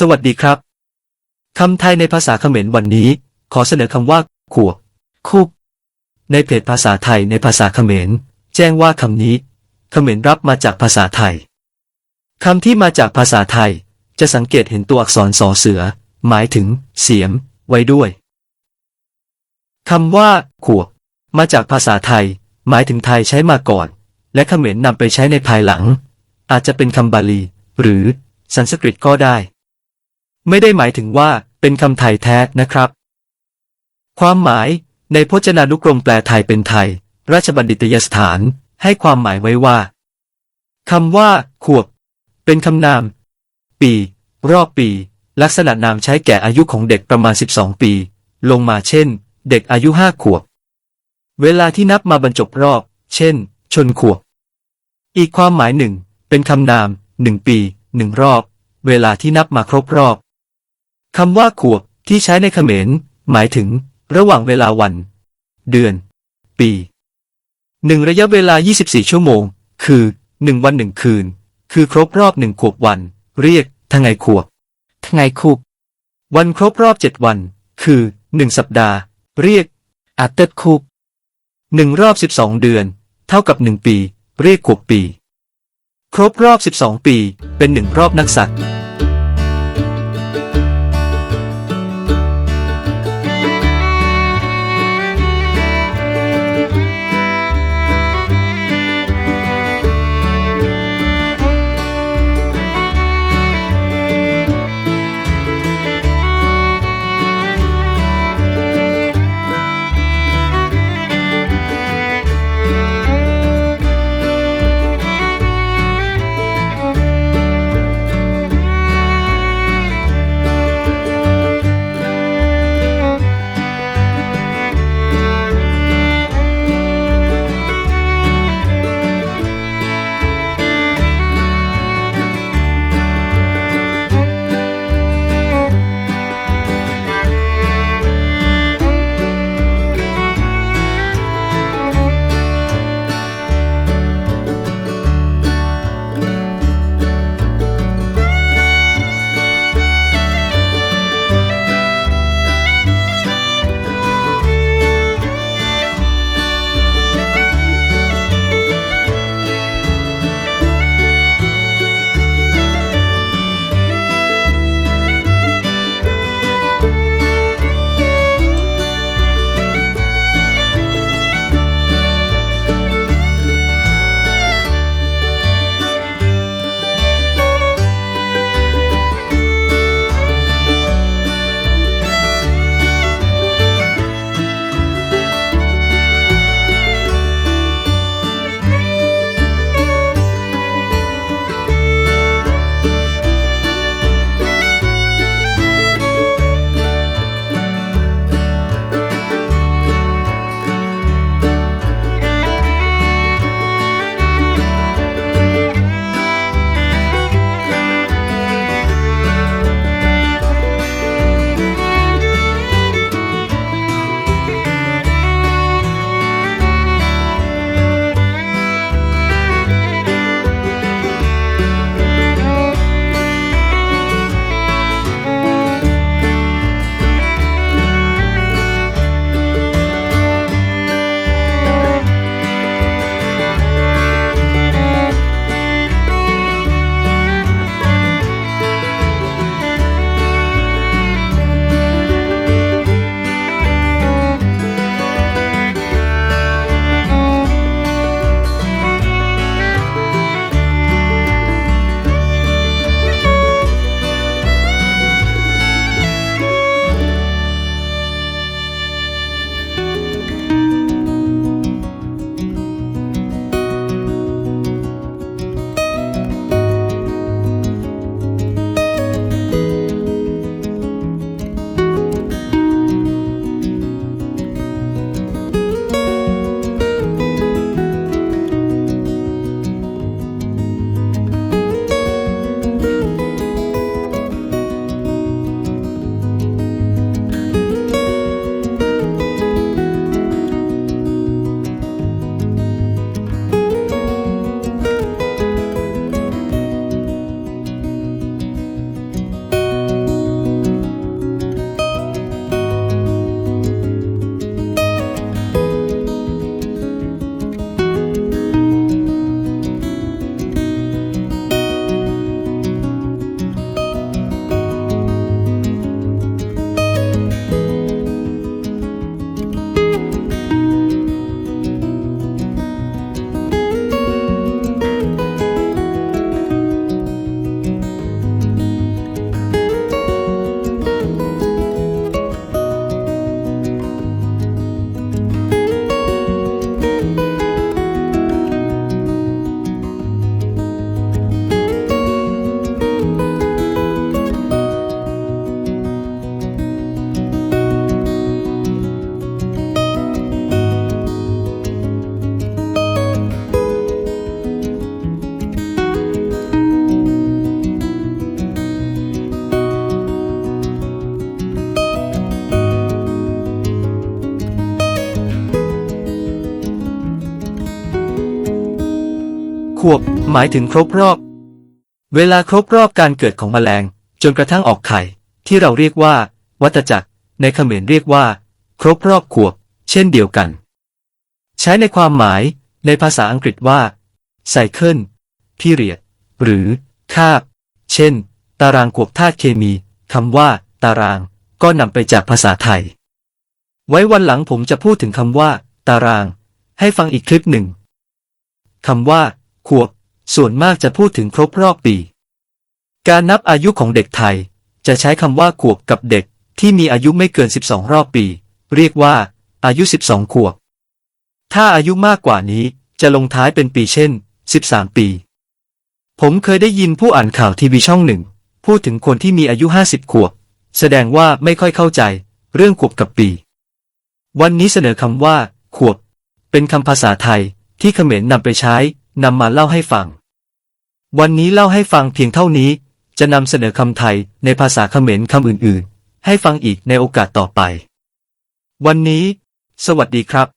สวัสดีครับ คำไทยในภาษาเขมรวันนี้ ขอเสนอคำว่าขวบคุก ในเพจภาษาไทยในภาษาเขมร แจ้งว่าคำนี้ เขมรรับมาจากภาษาไทย คำที่มาจากภาษาไทย จะสังเกตเห็นตัวอักษรสอเสือ หมายถึง เสียม ไว้ด้วย คำว่าขวบมาจากภาษาไทย หมายถึงไทยใช้มาก่อน และเขมรนำไปใช้ในภายหลัง อาจจะเป็นคำบาลี หรือสันสกฤตก็ได้ ไม่ได้หมายถึงว่าเป็นคำไทยแท้นะครับ ความหมายในพจนานุกรมแปลไทยเป็นไทย ราชบัณฑิตยสถานให้ความหมายไว้ว่าคำว่า ขวบ เป็นคำนาม ปี รอบปี ลักษณะนามใช้แก่อายุของเด็กประมาณ 12 ปี ลงมาเช่น เด็กอายุห้าขวบ เวลาที่นับมาบรรจบรอบ เช่น ชนขวบ อีกความหมายหนึ่ง เป็นคำนามหนึ่งปีหนึ่งรอบ เวลาที่นับมาครบรอบ คำว่าขวบที่ใช้ในเขมรหมายถึง ระหว่างเวลาวัน เดือน ปีหนึ่งระยะเวลา 24 ชั่วโมง คือหนึ่งวันหนึ่งคืน คือครบรอบหนึ่งขวบวัน เรียกทั้งไงขวบทั้งไงขวบวันครบรอบเจ็ดวัน คือหนึ่งสัปดาห์ เรียกอาเตดคูบหนึ่งรอบสิบสองเดือน เท่ากับหนึ่งปี เรียกขวบปี ครบรอบสิบสองปี เป็นหนึ่งรอบนักสัตว์ วบ หมายถึงครบรอบ เวลาครบรอบการเกิดของแมลง จนกระทั่งออกไข่ ที่เราเรียกว่า วัตจักร ในเขมรเรียกว่า ครบรอบขวบ เช่นเดียวกัน ใช้ในความหมายในภาษาอังกฤษว่า cycle period หรือคาบ เช่น ตารางขวบธาตุเคมีคำว่า ตาราง ก็นำไปจากภาษาไทย ไว้วันหลังผมจะพูดถึงคำว่า ตาราง ให้ฟังอีกคลิปหนึ่งคำว่า ขวบ ส่วนมากจะพูดถึงครบรอบปี การนับอายุของเด็กไทย จะใช้คำว่าขวบกับเด็กที่มีอายุไม่เกิน 12 รอบปี เรียกว่า อายุ 12 ขวบ ถ้าอายุมากกว่านี้จะลงท้ายเป็นปีเช่น 13 ปี ผมเคยได้ยินผู้อ่านข่าวทีวีช่องหนึ่ง พูดถึงคนที่มีอายุ 50 ขวบ แสดงว่าไม่ค่อยเข้าใจ เรื่องขวบกับปี วันนี้เสนอคำว่า ขวบ เป็นคำภาษาไทยที่เขมรนำไปใช้ นำมาเล่าให้ฟัง วันนี้เล่าให้ฟังเพียงเท่านี้ จะนำเสนอคำไทยในภาษาเขมรคำอื่นๆ ให้ฟังอีกในโอกาสต่อไป วันนี้ สวัสดีครับ